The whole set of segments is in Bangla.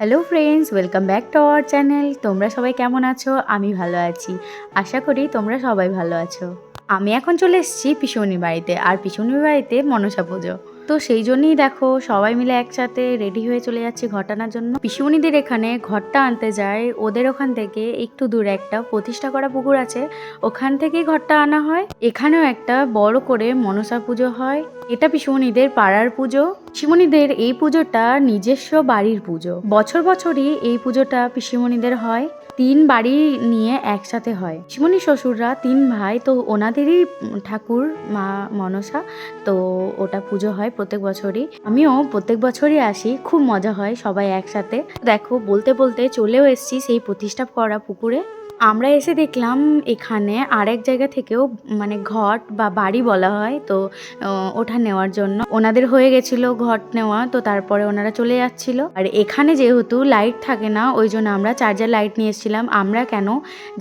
Hello friends welcome back to our channel তোমরা সবাই কেমন আছো? আমি ভালো আছি। আশা করি তোমরা সবাই ভালো আছো। আমি এখন চলে এসেছি পিসুনির বাড়িতে, আর পিসুনির বাড়িতে মনসা পুজো। তো সেই জন্যই দেখো, সবাই মিলে একসাথে রেডি হয়ে চলে যাচ্ছি ঘট আনার জন্য। পিসুনিদের এখানে ঘরটা আনতে যায় ওদের ওখান থেকে একটু দূরে একটা প্রতিষ্ঠা করা পুকুর আছে। ওখান থেকেই ঘরটা আনা হয়। এখানেও একটা বড় করে মনসা পুজো হয়। এটা পিসুমণিদের পাড়ার পুজো। পিসিমণিদের এই পুজোটা নিজস্ব বাড়ির পুজো। বছর বছরই এই পুজোটা পিসিমণিদের হয়। তিন বাড়ি নিয়ে একসাথে হয়। পিসিমণি শ্বশুররা তিন ভাই, তো ওনাদেরই ঠাকুর, মা মনসা, তো ওটা পুজো হয় প্রত্যেক বছরই। আমিও প্রত্যেক বছরই আসি, খুব মজা হয় সবাই একসাথে। দেখো, বলতে বলতে চলেও এসেছি সেই প্রতিষ্ঠা করা পুকুরে। আমরা এসে দেখলাম এখানে আরেক জায়গা থেকেও মানে ঘট বা বাড়ি বলা হয়, তো ওঠা নেওয়ার জন্য। ওনাদের হয়ে গেছিল ঘট নেওয়া, তো তারপরে ওনারা চলে যাচ্ছিল। আর এখানে যেহেতু লাইট থাকে না, ওই জন্য আমরা চার্জার লাইট নিয়ে এসেছিলাম। আমরা কেন?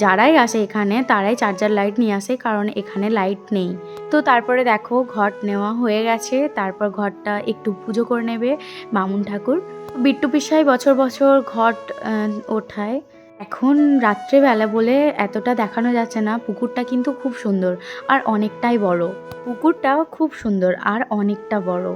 যারাই আসে এখানে, তারাই চার্জার লাইট নিয়ে আসে, কারণ এখানে লাইট নেই। তো তারপরে দেখো ঘট নেওয়া হয়ে গেছে, তারপর ঘরটা একটু পুজো করে নেবে বামুন ঠাকুর। বিট্টু পিসাই বছর বছর ঘট ওঠায়। এখন রাত্রেবেলা বলে এতটা দেখানো যাচ্ছে না, পুকুরটা কিন্তু খুব সুন্দর আর অনেকটাই বড়। পুকুরটাও খুব সুন্দর আর অনেকটা বড়।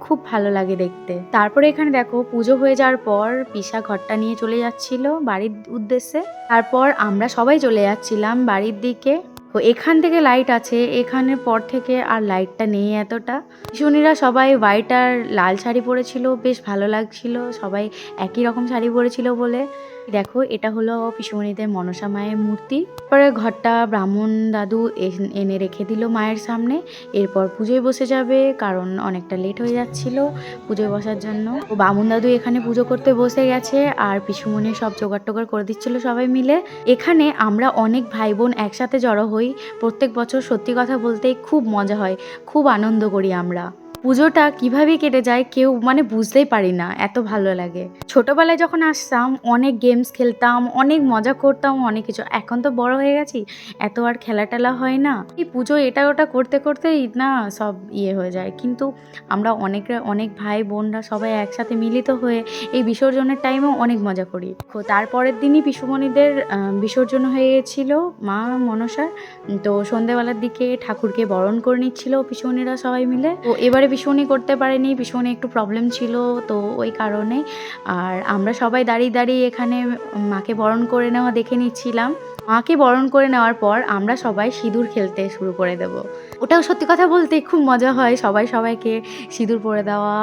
খুব ভালো লাগে দেখতে। তারপরে এখানে দেখো, পুজো হয়ে যাওয়ার পর পিসা ঘরটা নিয়ে চলে যাচ্ছিল বাড়ির উদ্দেশ্যে। তারপর আমরা সবাই চলে যাচ্ছিলাম বাড়ির দিকে। তো এখান থেকে লাইট আছে এখানের পর থেকে আর লাইটটা নেই এতটা। শুনিরা সবাই হোয়াইট আর লাল শাড়ি পরেছিল, বেশ ভালো লাগছিল। সবাই একই রকম শাড়ি পরেছিল বলে। দেখো, এটা হলো পিসুমণিদের মনসা মায়ের মূর্তি। পরে ঘরটা ব্রাহ্মণ দাদু এন- রেখে দিল মায়ের সামনে। এরপর পুজোয় বসে যাবে, কারণ অনেকটা লেট হয়ে যাচ্ছিল পুজোয় বসার জন্য। তো বামুন দাদু এখানে পুজো করতে বসে গেছে, আর পিসুমণি সব জোগাড় টোগাড় করে দিচ্ছিল সবাই মিলে। এখানে আমরা অনেক ভাই বোন একসাথে জড়ো হই। প্রত্যেক বছর সত্যি কথা বলতেই খুব মজা হয়, খুব আনন্দ করি আমরা। পুজোটা কীভাবে কেটে যায় কেউ মানে বুঝতেই পারি না, এত ভালো লাগে। ছোটবেলায় যখন আসতাম, অনেক গেমস খেলতাম, অনেক মজা করতাম, অনেক কিছু। এখন তো বড় হয়ে গেছি, এত আর খেলা টেলা হয় না। এই পুজো এটা ওটা করতে করতেই না সব ইয়ে হয়ে যায়। কিন্তু আমরা অনেক অনেক ভাই বোনরা সবাই একসাথে মিলিত হয়ে এই বিসর্জনের টাইমেও অনেক মজা করি। তারপরের দিনই পিসুমণিদের বিসর্জন হয়ে গেছিল মা মনসার। তো সন্ধেবেলার দিকে ঠাকুরকে বরণ করে নিচ্ছিল পিসুমণিরা সবাই মিলে। তো এবারে পিসুমণি করতে পারেনি, ভীষণই একটু প্রবলেম ছিল তো ওই কারণে। আর আমরা সবাই দাঁড়িয়ে দাঁড়িয়ে এখানে মাকে বরণ করে নেওয়া দেখে নিচ্ছিলাম। মাকে বরণ করে নেওয়ার পর আমরা সবাই সিঁদুর খেলতে শুরু করে দেব। ওটাও সত্যি কথা বলতে খুব মজা হয়। সবাই সবাইকে সিঁদুর পরে দেওয়া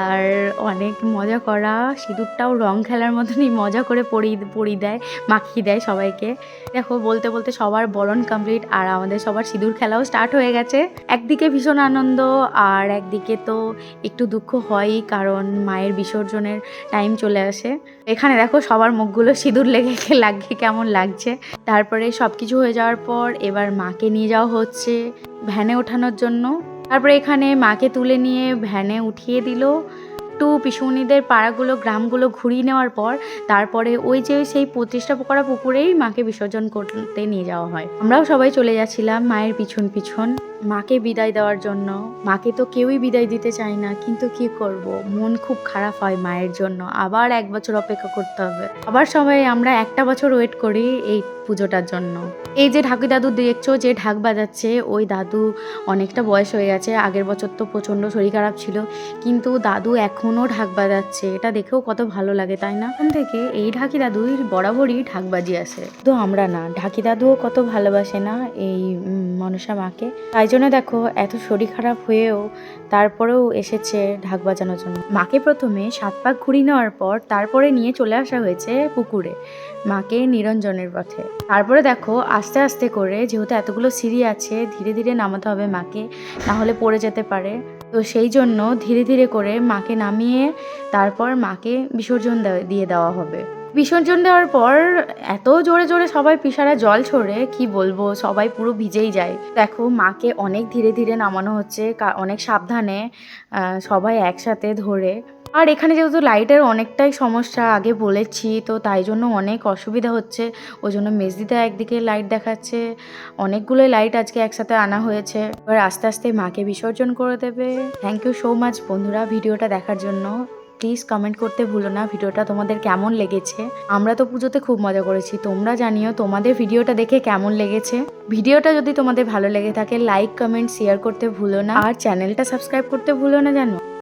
আর অনেক মজা করা। সিঁদুরটাও রং খেলার মতনই মজা করে পরিয়ে পরিয়ে দেয়, মাখিয়ে দেয় সবাইকে। দেখো, বলতে বলতে সবার বরণ কমপ্লিট আর আমাদের সবার সিঁদুর খেলাও স্টার্ট হয়ে গেছে। একদিকে ভীষণ আনন্দ আর একদিকে তো একটু দুঃখ হয়ই কারণ মায়ের বিসর্জনের টাইম চলে আসে। এখানে দেখো, সবার মুখগুলো সিঁদুর লেগে লাগে কেমন লাগছে। তারপরে সব কিছু হয়ে যাওয়ার পর এবার মাকে নিয়ে যাওয়া হচ্ছে। ভ্যানে ওঠানোর জন্য। তারপরে এখানে মাকে তুলে নিয়ে ভ্যানে উঠিয়ে দিল। একটু পিসুমণিদের পাড়াগুলো, গ্রামগুলো ঘুরিয়ে নেওয়ার পর তারপরে ওই যে সেই প্রতিষ্ঠা করা পুকুরেই মাকে বিসর্জন করতে নিয়ে যাওয়া হয়। আমরাও সবাই চলে যাচ্ছিলাম মায়ের পিছন পিছন। মাকে বিদায় দেওয়ার জন্য। মাকে তো কেউই বিদায় দিতে চায় না, কিন্তু কি করব? মন খুব খারাপ হয় মায়ের জন্য। আবার এক বছর অপেক্ষা করতে হবে। আবার সবাই, আমরা একটা বছর ওয়েট করি, এই পুজোটার জন্য। এই যে ঢাকি দাদু দেখছ, যে ঢাক বাজাচ্ছে, ওই দাদু অনেকটা বয়স হয়ে গেছে, আগের বছর তো প্রচণ্ড শরীর খারাপ ছিল, কিন্তু দাদু এখনও ঢাক বাজাচ্ছে, এটা দেখেও কত ভালো লাগে, তাই না? ওখান থেকে এই ঢাকি দাদুই বরাবরই ঢাক বাজিয়ে আসে। তো আমরা না, ঢাকি দাদুও কত ভালোবাসে না এই মনসা মাকে। তাই জন্য দেখো, এত শরীর খারাপ হয়েও তারপরেও এসেছে ঢাক বাজানোর জন্য। মাকে প্রথমে সাত পাক ঘুরিয়ে নেওয়ার পর তারপরে নিয়ে চলে আসা হয়েছে পুকুরে, মাকে নিরঞ্জনের পথে। তারপরে দেখো, আস্তে আস্তে করে যেহেতু এতগুলো সিঁড়ি আছে, ধীরে ধীরে নামাতে হবে মাকে না হলে পড়ে যেতে পারে। তো সেই জন্য ধীরে ধীরে করে মাকে নামিয়ে তারপর মাকে বিসর্জন দিয়ে দেওয়া হবে। বিসর্জন দেওয়ার পর এত জোরে জোরে সবাই পিসারা জল ছড়ে কি বলব, সবাই পুরো ভিজেই যায়। দেখো, মাকে অনেক ধীরে ধীরে নামানো হচ্ছে অনেক সাবধানে সবাই একসাথে ধরে। আর এখানে যেহেতু লাইটের অনেকটাই সমস্যা, আগে বলেছি, তো তাই জন্য অনেক অসুবিধা হচ্ছে। ওই জন্য মেজদিদা একদিকে লাইট দেখাচ্ছে। অনেকগুলোই লাইট আজকে একসাথে আনা হয়েছে। এবার আস্তে আস্তে মাকে বিসর্জন করে দেবে। থ্যাংক ইউ সো মাচ বন্ধুরা ভিডিওটা দেখার জন্য। প্লিজ কমেন্ট করতে ভুলো না, ভিডিওটা তোমাদের কেমন লেগেছে? আমরা তো পুজোতে খুব মজা করেছি। তোমরা জানিও তোমাদের ভিডিওটা দেখে কেমন লেগেছে? ভিডিওটা যদি তোমাদের ভালো লেগে থাকে লাইক কমেন্ট শেয়ার করতে ভুলো না। আর চ্যানেলটা সাবস্ক্রাইব করতে ভুলো না জানো?